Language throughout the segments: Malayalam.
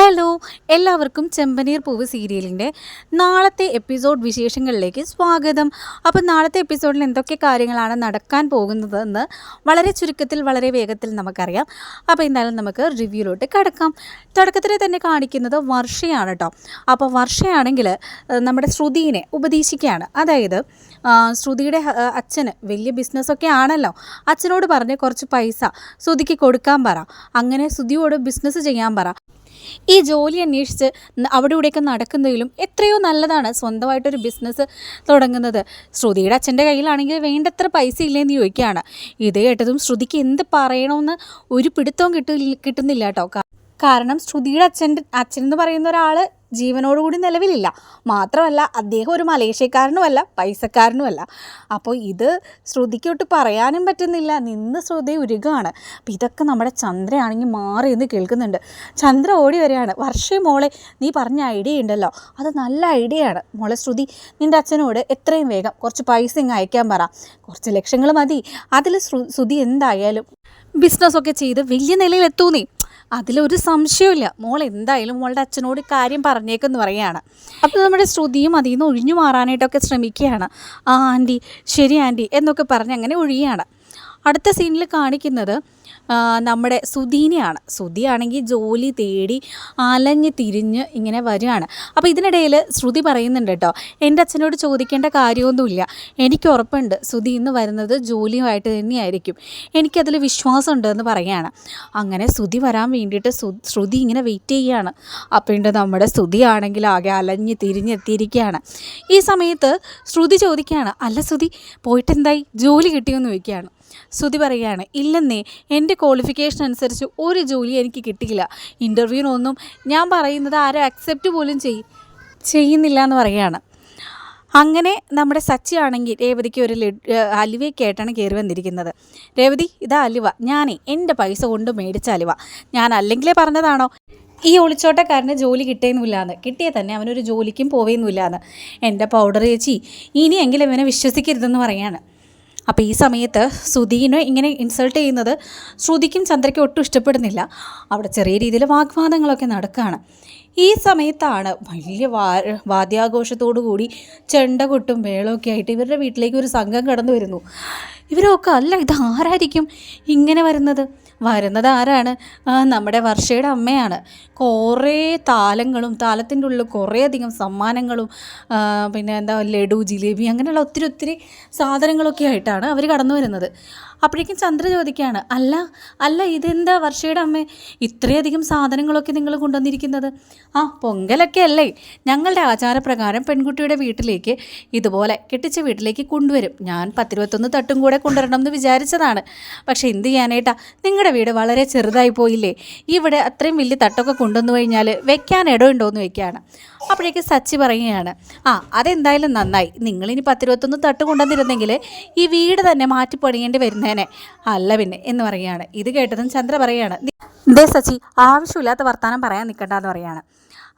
ഹലോ എല്ലാവർക്കും ചെമ്പനീർ പൂവ് സീരിയലിന്റെ നാളത്തെ എപ്പിസോഡ് വിശേഷങ്ങളിലേക്ക് സ്വാഗതം. അപ്പോൾ നാളത്തെ എപ്പിസോഡിൽ എന്തൊക്കെ കാര്യങ്ങളാണ് നടക്കാൻ പോകുന്നതെന്ന് വളരെ ചുരുക്കത്തിൽ വളരെ വേഗത്തിൽ നമുക്കറിയാം. അപ്പോൾ എന്തായാലും നമുക്ക് റിവ്യൂലോട്ട് കിടക്കാം. തുടക്കത്തിൽ തന്നെ കാണിക്കുന്നത് വർഷയാണ് കേട്ടോ. അപ്പോൾ വർഷയാണെങ്കിൽ നമ്മുടെ ശ്രുതിനെ ഉപദേശിക്കുകയാണ്. അതായത് ശ്രുതിയുടെ അച്ഛന് വലിയ ബിസിനസ്സൊക്കെ ആണല്ലോ. അച്ഛനോട് പറഞ്ഞ് കുറച്ച് പൈസ ശ്രുതിക്ക് കൊടുക്കാൻ പറ. അങ്ങനെ ശ്രുതിയോട് ബിസിനസ് ചെയ്യാൻ പറ. ഈ ജോലി അന്വേഷിച്ച് അവിടെ ഇവിടെയൊക്കെ നടക്കുന്നതിലും എത്രയോ നല്ലതാണ്. സ്വന്തമായിട്ടൊരു ബിസിനസ് തുടങ്ങുന്നത്. ശ്രുതിയുടെ അച്ഛന്റെ കയ്യിലാണെങ്കിൽ വേണ്ടത്ര പൈസ ഇല്ലേന്ന് ചോദിക്കുകയാണ്. ഇത് കേട്ടതും ശ്രുതിക്ക് എന്ത് പറയണമെന്ന് ഒരു പിടുത്തവും കിട്ടില്ല കിട്ടുന്നില്ല കേട്ടോ. കാരണം ശ്രുതിയുടെ അച്ഛന്റെ അച്ഛൻ എന്ന് പറയുന്ന ഒരാൾ ജീവനോടുകൂടി നിലവിലില്ല. മാത്രമല്ല അദ്ദേഹം ഒരു മലേഷ്യക്കാരനുമല്ല പൈസക്കാരനുമല്ല. അപ്പോൾ ഇത് ശ്രുതിക്കൊട്ട് പറയാനും പറ്റുന്നില്ല. നിന്ന് ശ്രുതി ഉരുകാണ്. അപ്പോൾ ഇതൊക്കെ നമ്മുടെ ചന്ദ്രയാണെങ്കിൽ മാറി എന്ന് കേൾക്കുന്നുണ്ട്. ചന്ദ്ര ഓടി വരികയാണ്. വർഷേ മോളെ നീ പറഞ്ഞ ഐഡിയ ഉണ്ടല്ലോ. അത് നല്ല ഐഡിയയാണ് മോളെ ശ്രുതി നിന്റെ അച്ഛനോട് എത്രയും വേഗം കുറച്ച് പൈസ ഇങ്ങ് അയക്കാൻ പറ. കുറച്ച് ലക്ഷങ്ങൾ മതി. അതിൽ ശ്രുതി എന്തായാലും ബിസിനസ്സൊക്കെ ചെയ്ത് വലിയ നിലയിൽ എത്തൂന്നേ അതിലൊരു സംശയമില്ല മോൾ എന്തായാലും മോളുടെ അച്ഛനോട് കാര്യം പറഞ്ഞേക്കെന്ന് പറയുകയാണ്. അപ്പോൾ നമ്മുടെ ശ്രുതിയും അതിൽ നിന്ന് ഒഴിഞ്ഞു മാറാനായിട്ടൊക്കെ ശ്രമിക്കുകയാണ്. ആ ആന്റി ശരി ആന്റി എന്നൊക്കെ പറഞ്ഞ് അങ്ങനെ ഒഴിയുകയാണ്. അടുത്ത സീനിൽ കാണിക്കുന്നത് നമ്മുടെ സുധീനെയാണ്. സുധിയാണെങ്കിൽ ജോലി തേടി അലഞ്ഞ് തിരിഞ്ഞ് ഇങ്ങനെ വരികയാണ്. അപ്പോൾ ഇതിനിടയിൽ ശ്രുതി പറയുന്നുണ്ട് കേട്ടോ എന്റെ അച്ഛനോട് ചോദിക്കേണ്ട കാര്യമൊന്നുമില്ല. എനിക്ക് ഉറപ്പുണ്ട്. സുധി ഇന്ന് വരുന്നത് ജോലിയുമായിട്ട് തന്നെയായിരിക്കും. എനിക്കതിൽ വിശ്വാസമുണ്ടെന്ന് പറയുകയാണ്. അങ്ങനെ ശ്രുതി വരാൻ വേണ്ടിയിട്ട് ശ്രുതി ഇങ്ങനെ വെയിറ്റ് ചെയ്യുകയാണ്. അപ്പോൾ ഉണ്ട് നമ്മുടെ ശ്രുതിയാണെങ്കിൽ ആകെ അലഞ്ഞ് തിരിഞ്ഞെത്തിയിരിക്കുകയാണ്. ഈ സമയത്ത് ശ്രുതി ചോദിക്കുകയാണ് അല്ല ശ്രുതി പോയിട്ടെന്തായി ജോലി കിട്ടിയെന്ന് ചോദിക്കുകയാണ്. ശ്രുതി പറയുകയാണ് ഇല്ലെന്നേ എന്റെ ക്വാളിഫിക്കേഷൻ അനുസരിച്ച് ഒരു ജോലി എനിക്ക് കിട്ടിയില്ല. ഇന്റർവ്യൂവിനൊന്നും ഞാൻ പറയുന്നത് ആരും അക്സെപ്റ്റ് പോലും ചെയ്യും ചെയ്യുന്നില്ല എന്ന് പറയുകയാണ്. അങ്ങനെ നമ്മുടെ സച്ചി ആണെങ്കിൽ രേവതിക്ക് ഒരു ലഡ് അലുവയൊക്കെ ആയിട്ടാണ് കയറി വന്നിരിക്കുന്നത്. രേവതി ഇതാ അലുവ ഞാനേ എന്റെ പൈസ കൊണ്ട് മേടിച്ച അലുവ. ഞാൻ അല്ലെങ്കിലേ പറഞ്ഞതാണോ? ഈ ഒളിച്ചോട്ടക്കാരന് ജോലി കിട്ടേന്നുമില്ലാന്ന് കിട്ടിയ തന്നെ അവനൊരു ജോലിക്കും പോവേന്നുമില്ലാന്ന്. എന്റെ പൗഡർ ചേച്ചി ഇനിയെങ്കിലും ഇവനെ വിശ്വസിക്കരുതെന്ന് പറയാണ് അപ്പോൾ ഈ സമയത്ത് ശ്രുതിനെ ഇങ്ങനെ ഇൻസൾട്ട് ചെയ്യുന്നത് ശ്രുതിക്കും ചന്ദ്രയ്ക്കും ഒട്ടും ഇഷ്ടപ്പെടുന്നില്ല. അവിടെ ചെറിയ രീതിയിൽ വാഗ്വാദങ്ങളൊക്കെ നടക്കുകയാണ്. ഈ സമയത്താണ് വലിയ വാ വാദ്യാഘോഷത്തോടു കൂടി ചെണ്ട കൊട്ടും മേളമൊക്കെ ആയിട്ട് ഇവരുടെ വീട്ടിലേക്ക് ഒരു സംഘം കടന്നു വരുന്നു. ഇവരൊക്കെ അല്ല ഇത് ആരായിരിക്കും ഇങ്ങനെ വരുന്നത്? വരുന്നത് ആരാണ്? നമ്മുടെ വർഷയുടെ അമ്മയാണ്. കുറേ താലങ്ങളും താലത്തിന്റെ ഉള്ളിൽ കുറേ അധികം സമ്മാനങ്ങളും പിന്നെ എന്താ ലഡു ജിലേബി അങ്ങനെയുള്ള ഒത്തിരി ഒത്തിരി സാധനങ്ങളൊക്കെ ആയിട്ടാണ് അവർ കടന്നു വരുന്നത്. അപ്പോഴേക്കും ചന്ദ്ര ചോദിക്കുകയാണ് അല്ല അല്ല ഇതെന്താ വർഷയുടെ അമ്മ? ഇത്രയധികം സാധനങ്ങളൊക്കെ നിങ്ങൾ കൊണ്ടുവന്നിരിക്കുന്നത്? ആ പൊങ്കലൊക്കെ അല്ലേ? ഞങ്ങളുടെ ആചാരപ്രകാരം പെൺകുട്ടിയുടെ വീട്ടിലേക്ക് ഇതുപോലെ കെട്ടിച്ച വീട്ടിലേക്ക് കൊണ്ടുവരും. ഞാൻ പത്തിരുപത്തൊന്ന് തട്ടും കൂടെ കൊണ്ടുവരണം എന്ന് വിചാരിച്ചതാണ്. പക്ഷേ എന്ത് ചെയ്യാനായിട്ടാ? നിങ്ങളുടെ വീട് വളരെ ചെറുതായി പോയില്ലേ? ഇവിടെ അത്രയും വലിയ തട്ടൊക്കെ കൊണ്ടുവന്നു കഴിഞ്ഞാൽ വെക്കാൻ ഇടമുണ്ടോ എന്ന് വെക്കുകയാണ് അപ്പോഴേക്ക് സച്ചി പറയുകയാണ് ആ അതെന്തായാലും നന്നായി. നിങ്ങളിനി പത്തിരുപത്തൊന്ന് തട്ട് കൊണ്ടുവന്നിരുന്നെങ്കിൽ ഈ വീട് തന്നെ മാറ്റി പണിയേണ്ടി വരുന്നേനെ. അല്ല പിന്നെ എന്ന് പറയുകയാണ്. ഇത് കേട്ടതും ചന്ദ്ര പറയുകയാണ് ദേ സച്ചി ആവശ്യമില്ലാത്ത വർത്തമാനം പറയാൻ നിൽക്കണ്ട എന്ന് പറയാണ്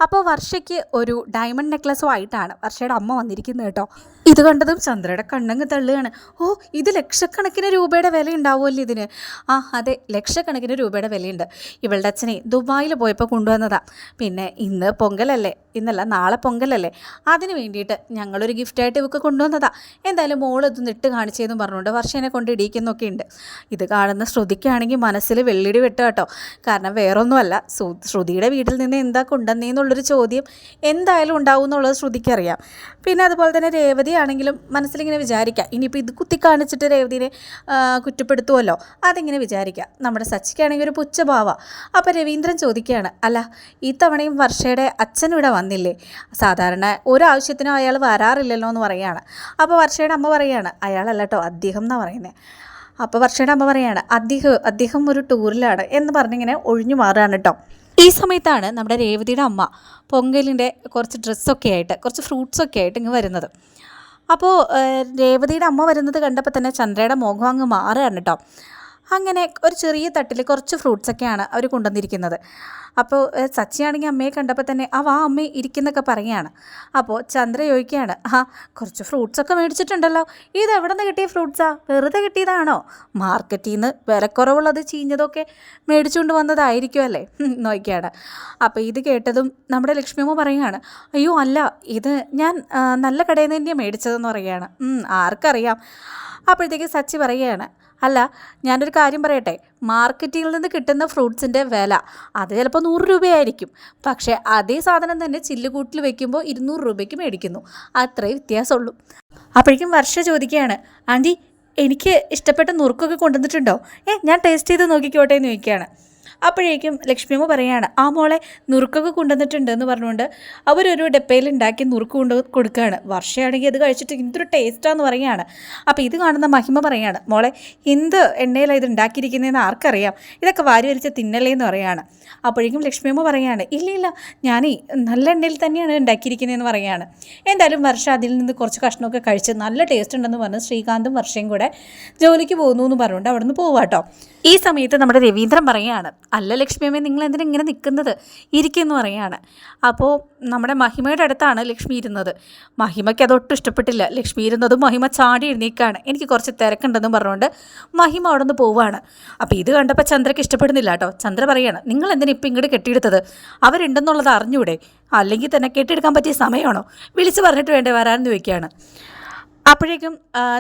അപ്പോൾ വർഷയ്ക്ക് ഒരു ഡയമണ്ട് നെക്ലസും ആയിട്ടാണ് വർഷയുടെ അമ്മ വന്നിരിക്കുന്നത് കേട്ടോ. ഇത് കണ്ടതും ചന്ദ്രയുടെ കണ്ണങ്ങ് തള്ളുകയാണ്. ഓ ഇത് ലക്ഷക്കണക്കിന് രൂപയുടെ വില ഉണ്ടാവുമല്ലോ ഇതിന്. ആ അതെ ലക്ഷക്കണക്കിന് രൂപയുടെ വിലയുണ്ട്. ഇവളുടെ അച്ഛനെ ദുബായിൽ പോയപ്പോൾ കൊണ്ടുവന്നതാ. പിന്നെ ഇന്ന് പൊങ്കലല്ലേ? ഇന്നല്ല നാളെ പൊങ്കലല്ലേ? അതിന് വേണ്ടിയിട്ട് ഞങ്ങളൊരു ഗിഫ്റ്റായിട്ട് ഇവക്ക് കൊണ്ടുവന്നതാ. എന്തായാലും മോൾ ഇട്ട് കാണിച്ചതെന്ന് പറഞ്ഞുകൊണ്ട് വർഷേനെ കൊണ്ട് ഇടിയിക്കുന്നൊക്കെ ഉണ്ട് ഇത് കാണുന്ന ശ്രുതിക്കാണെങ്കിൽ മനസ്സിൽ വെള്ളിടി വെട്ടുക കേട്ടോ. കാരണം വേറൊന്നുമല്ല ശ്രുതിയുടെ വീട്ടിൽ നിന്ന് എന്താ കൊണ്ടുവന്നേന്നുള്ളൊരു ചോദ്യം എന്തായാലും ഉണ്ടാവും എന്നുള്ളത് ശ്രുതിക്കറിയാം പിന്നെ അതുപോലെ തന്നെ രേവതി ആണെങ്കിലും മനസ്സിലിങ്ങനെ വിചാരിക്കാം. ഇനിയിപ്പോൾ ഇത് കുത്തി കാണിച്ചിട്ട് രേവതിനെ കുറ്റപ്പെടുത്തുമല്ലോ അതിങ്ങനെ വിചാരിക്കാം. നമ്മുടെ സച്ചിക്കാണെങ്കിൽ ഒരു പുച്ഛഭാവ. അപ്പോൾ രവീന്ദ്രൻ ചോദിക്കുകയാണ് അല്ല ഈ തവണയും വർഷയുടെ അച്ഛൻ ഇവിടെ വന്നില്ലേ? സാധാരണ ഒരു ആവശ്യത്തിനും അയാൾ വരാറില്ലല്ലോ എന്ന് പറയുകയാണ്. അപ്പോൾ വർഷയുടെ അമ്മ പറയുകയാണ് അയാളല്ല കേട്ടോ അദ്ദേഹം എന്നാണ് പറയുന്നത് അപ്പോൾ വർഷയുടെ അമ്മ പറയാണ് അദ്ദേഹം അദ്ദേഹം ഒരു ടൂറിലാണ് എന്ന് പറഞ്ഞിങ്ങനെ ഒഴിഞ്ഞു മാറുകയാണ് കേട്ടോ ഈ സമയത്താണ് നമ്മുടെ രേവതിയുടെ അമ്മ പൊങ്കലിന്റെ കുറച്ച് ഡ്രസ്സൊക്കെ ആയിട്ട് കുറച്ച് ഫ്രൂട്ട്സൊക്കെ ആയിട്ട് ഇങ്ങ് വരുന്നത്. അപ്പോൾ രേവതിയുടെ അമ്മ വരുന്നത് കണ്ടപ്പോൾ തന്നെ ചന്ദ്രയുടെ മുഖം അങ്ങ് മാറുകയാണ് കേട്ടോ. അങ്ങനെ ഒരു ചെറിയ തട്ടിൽ കുറച്ച് ഫ്രൂട്ട്സൊക്കെയാണ് അവർ കൊണ്ടുവന്നിരിക്കുന്നത്. അപ്പോൾ സച്ചിയാണെങ്കിൽ അമ്മയെ കണ്ടപ്പോൾ തന്നെ അവ വാ അമ്മ ഇരിക്കുന്നൊക്കെ പറയുകയാണ്. അപ്പോൾ ചന്ദ്ര ചോദിക്കുകയാണ് ആ കുറച്ച് ഫ്രൂട്ട്സൊക്കെ മേടിച്ചിട്ടുണ്ടല്ലോ. ഇത് എവിടെ നിന്ന് കിട്ടിയ ഫ്രൂട്ട്സാ വെറുതെ കിട്ടിയതാണോ? മാർക്കറ്റിൽ നിന്ന് വിലക്കുറവുള്ളത് ചീഞ്ഞതൊക്കെ മേടിച്ചുകൊണ്ട് വന്നതായിരിക്കും അല്ലേ? നോക്കിയാണ്. അപ്പോൾ ഇത് കേട്ടതും നമ്മുടെ ലക്ഷ്മിയമ്മ പറയുകയാണ് അയ്യോ അല്ല ഇത് ഞാൻ നല്ല കടയിൽ നിന്ന് തന്നെയാണ് മേടിച്ചതെന്ന് പറയുകയാണ്. ആർക്കറിയാം. അപ്പോഴത്തേക്ക് സച്ചി പറയുകയാണ് അല്ല ഞാനൊരു കാര്യം പറയട്ടെ. മാർക്കറ്റിൽ നിന്ന് കിട്ടുന്ന ഫ്രൂട്ട്സിന്റെ വില അത് ചിലപ്പോൾ നൂറ് രൂപയായിരിക്കും. പക്ഷേ അതേ സാധനം തന്നെ ചില്ലുകൂട്ടിൽ വെക്കുമ്പോൾ ഇരുന്നൂറ് രൂപയ്ക്ക് മേടിക്കുന്നു. അത്രേ വ്യത്യാസമുള്ളൂ. അപ്പോഴേക്കും വർഷ ചോദിക്കുകയാണ് ആന്റി എനിക്ക് ഇഷ്ടപ്പെട്ട നുറുക്കൊക്കെ കൊണ്ടുവന്നിട്ടുണ്ടോ? ഏ ഞാൻ ടേസ്റ്റ് ചെയ്ത് നോക്കിക്കോട്ടെ എന്ന് ചോദിക്കുകയാണ്. അപ്പോഴേക്കും ലക്ഷ്മിയമ്മ പറയാണ് ആ മോളെ നുറുക്കൊക്കെ കൊണ്ടുവന്നിട്ടുണ്ട് എന്ന് പറഞ്ഞുകൊണ്ട് അവരൊരു ഡപ്പയിൽ ഉണ്ടാക്കി നുറുക്ക് കൊണ്ട് കൊടുക്കുകയാണ്. വർഷയാണെങ്കിൽ അത് കഴിച്ചിട്ട് എന്തൊരു ടേസ്റ്റാന്ന് പറയുകയാണ്. അപ്പോൾ ഇത് കാണുന്ന മഹിമ പറയാണ് മോളെ എന്ത് എണ്ണയിലാണ് ഇത് ഉണ്ടാക്കിയിരിക്കുന്നതെന്ന് ആർക്കറിയാം? ഇതൊക്കെ വാരി വലിച്ച് തിന്നലേ എന്ന് പറയാണ്. അപ്പോഴേക്കും ലക്ഷ്മിയമ്മ പറയാണ് ഇല്ല ഇല്ല ഞാനേ നല്ല എണ്ണയിൽ തന്നെയാണ് ഉണ്ടാക്കിയിരിക്കുന്നതെന്ന് പറയാണ്. എന്തായാലും വർഷ അതിൽ നിന്ന് കുറച്ച് കഷ്ണമൊക്കെ കഴിച്ച് നല്ല ടേസ്റ്റ് ഉണ്ടെന്ന് പറഞ്ഞ് ശ്രീകാന്തും വർഷയും കൂടെ ജോലിക്ക് പോകുന്നു എന്ന് പറഞ്ഞുകൊണ്ട് അവിടെ നിന്ന് പോവാട്ടോ. ഈ സമയത്ത് നമ്മുടെ രവീന്ദ്രൻ പറയാണ് അല്ല ലക്ഷ്മിയമ്മ നിങ്ങൾ എന്തിനാ ഇങ്ങനെ നിൽക്കുന്നത് ഇരിക്കുമെന്ന് പറയാണ് അപ്പോൾ നമ്മുടെ മഹിമയുടെ അടുത്താണ് ലക്ഷ്മി ഇരുന്നത്. മഹിമയ്ക്ക് അതൊട്ടും ഇഷ്ടപ്പെട്ടില്ല. ലക്ഷ്മി ഇരുന്നതും മഹിമ ചാടി എഴുന്നേക്കാണ്. എനിക്ക് കുറച്ച് തിരക്കുണ്ടെന്ന് പറഞ്ഞുകൊണ്ട് മഹിമ അവിടെ നിന്ന് പോവുകയാണ്. അപ്പോൾ ഇത് കണ്ടപ്പോൾ ചന്ദ്രയ്ക്ക് ഇഷ്ടപ്പെടുന്നില്ല കേട്ടോ. ചന്ദ്ര പറയാണ് നിങ്ങൾ എന്തിനാ ഇപ്പം ഇങ്ങോട്ട് കെട്ടിയെടുത്തത്? അവരുണ്ടെന്നുള്ളത് അറിഞ്ഞൂടെ? അല്ലെങ്കിൽ തന്നെ കെട്ടിയെടുക്കാൻ പറ്റിയ സമയമാണോ? വിളിച്ച് പറഞ്ഞിട്ട് വേണ്ടേ വരാമെന്ന് ചോദിക്കുകയാണ്. അപ്പോഴേക്കും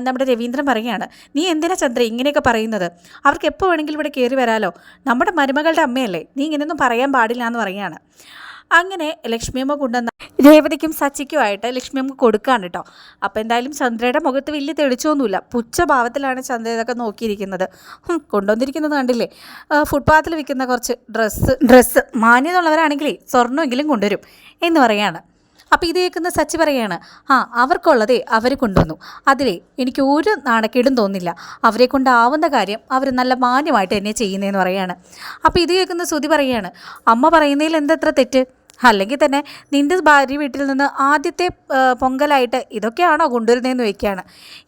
നമ്മുടെ രവീന്ദ്രൻ പറയുകയാണ് നീ എന്തിനാ ചന്ദ്ര ഇങ്ങനെയൊക്കെ പറയുന്നത്? അവർക്ക് എപ്പോൾ വേണമെങ്കിലും ഇവിടെ കയറി വരാലോ? നമ്മുടെ മരുമകളുടെ അമ്മയല്ലേ? നീ ഇങ്ങനെയൊന്നും പറയാൻ പാടില്ല എന്ന് പറയുകയാണ്. അങ്ങനെ ലക്ഷ്മിയമ്മ കൊണ്ടുവന്ന രേവതിക്കും സച്ചിക്കുമായിട്ട് ലക്ഷ്മിയമ്മ കൊടുക്കുകയാണ് കേട്ടോ അപ്പോൾ എന്തായാലും ചന്ദ്രയുടെ മുഖത്ത് വലിയ തെളിച്ചൊന്നുമില്ല. പുച്ഛഭാവത്തിലാണ് ചന്ദ്ര ഇതൊക്കെ നോക്കിയിരിക്കുന്നത്. കൊണ്ടുവന്നിരിക്കുന്നത് കണ്ടില്ലേ? ഫുട്പാത്തിൽ വിൽക്കുന്ന കുറച്ച് ഡ്രസ്സ് ഡ്രസ്സ് മാന്യതുള്ളവരാണെങ്കിൽ സ്വർണമെങ്കിലും കൊണ്ടുവരും എന്ന് പറയാണ് അപ്പോൾ ഇത് കേൾക്കുന്ന സച്ചി പറയുകയാണ് ആ അവർക്കുള്ളതേ അവർ കൊണ്ടുവന്നു. അതിലേ എനിക്ക് ഒരു നാണക്കേടും തോന്നില്ല അവരെ കൊണ്ടാവുന്ന കാര്യം അവർ നല്ല മാന്യമായിട്ട് തന്നെ ചെയ്യുന്നതെന്ന് പറയാണ്. അപ്പോൾ ഇത് കേൾക്കുന്ന ശ്രുതി പറയുകയാണ് അമ്മ പറയുന്നതിൽ എന്തെത്ര തെറ്റ്? അല്ലെങ്കിൽ തന്നെ നിന്റെ ഭാര്യ വീട്ടിൽ നിന്ന് ആദ്യത്തെ പൊങ്കലായിട്ട് ഇതൊക്കെയാണോ കൊണ്ടുവരുന്നതെന്ന് ചോദിക്കുകയാണ്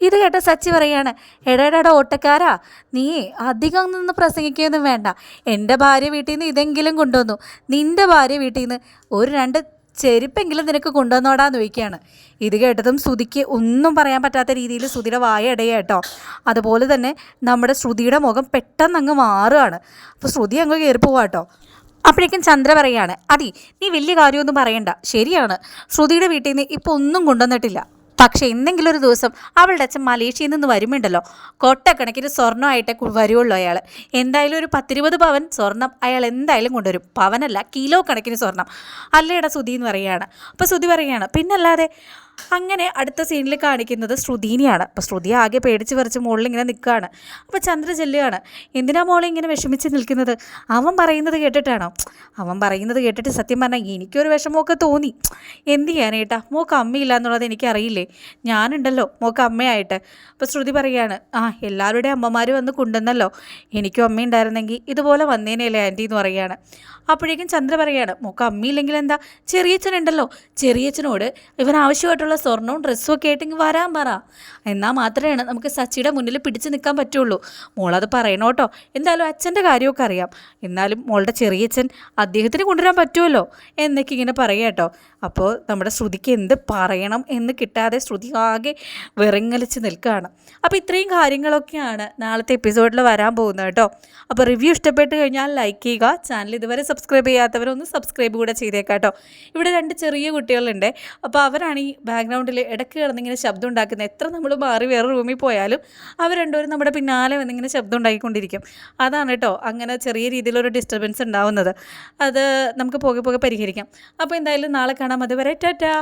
ഇത് കേട്ട സച്ചി പറയാണ് എടേടാ ഓട്ടക്കാരാ നീ അധികം നിന്ന് പ്രസംഗിക്കുകയൊന്നും വേണ്ട. എന്റെ ഭാര്യ വീട്ടിൽ നിന്ന് ഇതെങ്കിലും കൊണ്ടുവന്നു. നിന്റെ ഭാര്യ വീട്ടിൽ നിന്ന് ഒരു രണ്ട് ചെരുപ്പെങ്കിലും നിനക്ക് കൊണ്ടുവന്നോടാന്ന് ചോദിക്കുകയാണ്. ഇത് കേട്ടതും ശ്രുതിക്ക് ഒന്നും പറയാൻ പറ്റാത്ത രീതിയിൽ ശ്രുതിയുടെ വായ ഇടയുക കേട്ടോ. അതുപോലെ തന്നെ നമ്മുടെ ശ്രുതിയുടെ മുഖം പെട്ടെന്ന് അങ്ങ് മാറുകയാണ്. അപ്പോൾ ശ്രുതി അങ്ങ് കയറി പോവാട്ടോ അപ്പോഴേക്കും ചന്ദ്ര പറയാണ് അതി നീ വലിയ കാര്യമൊന്നും പറയണ്ട. ശരിയാണ്. ശ്രുതിയുടെ വീട്ടിൽ നിന്ന് ഇപ്പോൾ ഒന്നും കൊണ്ടുവന്നിട്ടില്ല. പക്ഷേ എന്തെങ്കിലും ഒരു ദിവസം അവളുടെ അച്ഛൻ മലേഷ്യയിൽ നിന്ന് വരുമുണ്ടല്ലോ. കൊട്ടക്കണക്കിന് സ്വർണമായിട്ടേ വരുള്ളൂ അയാൾ എന്തായാലും ഒരു പത്തിരുപത് പവൻ സ്വർണം അയാൾ എന്തായാലും കൊണ്ടുവരും. പവനല്ല കിലോ കണക്കിന് സ്വർണം. അല്ലേടാ സുധി എന്ന് പറയുകയാണ്. അപ്പോൾ സുധി പറയുകയാണ് പിന്നല്ലാതെ അങ്ങനെ അടുത്ത സീനിൽ കാണിക്കുന്നത് ശ്രുതിനെയാണ്. അപ്പോൾ ശ്രുതി ആകെ പേടിച്ച് പറിച്ച് മുകളിൽ ഇങ്ങനെ നിൽക്കുകയാണ്. അപ്പോൾ ചന്ദ്ര ചെല്ലുകയാണ്. എന്തിനാ മോളെ ഇങ്ങനെ വിഷമിച്ച് നിൽക്കുന്നത്? അവൻ പറയുന്നത് കേട്ടിട്ടാണോ? അവൻ പറയുന്നത് കേട്ടിട്ട് സത്യം പറഞ്ഞാൽ എനിക്കൊരു വിഷമമൊക്കെ തോന്നി. എന്ത് ചെയ്യാനേട്ടാ മോക്ക് അമ്മയില്ല എന്നുള്ളത് എനിക്കറിയില്ലേ? ഞാനുണ്ടല്ലോ മോക്ക് അമ്മയായിട്ട്. അപ്പോൾ ശ്രുതി പറയാണ് ആ എല്ലാവരുടെയും അമ്മമാർ വന്ന് കൊണ്ടുവന്നല്ലോ. എനിക്കും അമ്മയുണ്ടായിരുന്നെങ്കിൽ ഇതുപോലെ വന്നേനെയല്ലേ ആന്റി എന്ന് പറയുകയാണ്. അപ്പോഴേക്കും ചന്ദ്ര പറയാണ് മോക്ക് അമ്മയില്ലെങ്കിൽ എന്താ? ചെറിയച്ഛനുണ്ടല്ലോ. ചെറിയച്ഛനോട് ഇവൻ ആവശ്യമായിട്ടുള്ള സ്വർണവും ഡ്രസ്സും ഒക്കെ ആയിട്ടെങ്കിൽ വരാൻ പറ. എന്നാൽ മാത്രമേ നമുക്ക് സച്ചിയുടെ മുന്നിൽ പിടിച്ചു നിൽക്കാൻ പറ്റുള്ളൂ. മോളത് പറയണോ കേട്ടോ എന്തായാലും അച്ഛന്റെ കാര്യമൊക്കെ അറിയാം. എന്നാലും മോളുടെ ചെറിയച്ഛൻ അദ്ദേഹത്തിന് കൊണ്ടുവരാൻ പറ്റുമല്ലോ എന്നൊക്കെ ഇങ്ങനെ പറയുക കേട്ടോ അപ്പോൾ നമ്മുടെ ശ്രുതിക്ക് എന്ത് പറയണം എന്ന് കിട്ടാതെ ശ്രുതി ആകെ വിറങ്ങലിച്ച് നിൽക്കുകയാണ് അപ്പോൾ ഇത്രയും കാര്യങ്ങളൊക്കെയാണ് നാളത്തെ എപ്പിസോഡിൽ വരാൻ പോകുന്നത് കേട്ടോ അപ്പോൾ റിവ്യൂ ഇഷ്ടപ്പെട്ട് കഴിഞ്ഞാൽ ലൈക്ക് ചെയ്യുക. ചാനൽ ഇതുവരെ സബ്സ്ക്രൈബ് ചെയ്യാത്തവരൊന്ന് സബ്സ്ക്രൈബ് കൂടെ ചെയ്തേക്കാം കേട്ടോ ഇവിടെ രണ്ട് ചെറിയ കുട്ടികളുണ്ട്. അപ്പോൾ അവരാണ് ഈ ബാക്ക്ഗ്രൗണ്ടിൽ ഇടയ്ക്ക് കിടന്നിങ്ങനെ ശബ്ദം ഉണ്ടാക്കുന്ന എത്ര നമ്മൾ മാറി വേറെ റൂമിൽ പോയാലും അവർ രണ്ടുപേരും നമ്മുടെ പിന്നാലെ വന്നിങ്ങനെ ശബ്ദം ഉണ്ടാക്കിക്കൊണ്ടിരിക്കും. അതാണ് കേട്ടോ അങ്ങനെ ചെറിയ രീതിയിലൊരു ഡിസ്റ്റർബൻസ് ഉണ്ടാവുന്നത്. അത് നമുക്ക് പോകെ പോകെ പരിഹരിക്കാം. അപ്പോൾ എന്തായാലും നാളെ കാണാം. അതുവരെ ടാറ്റാ.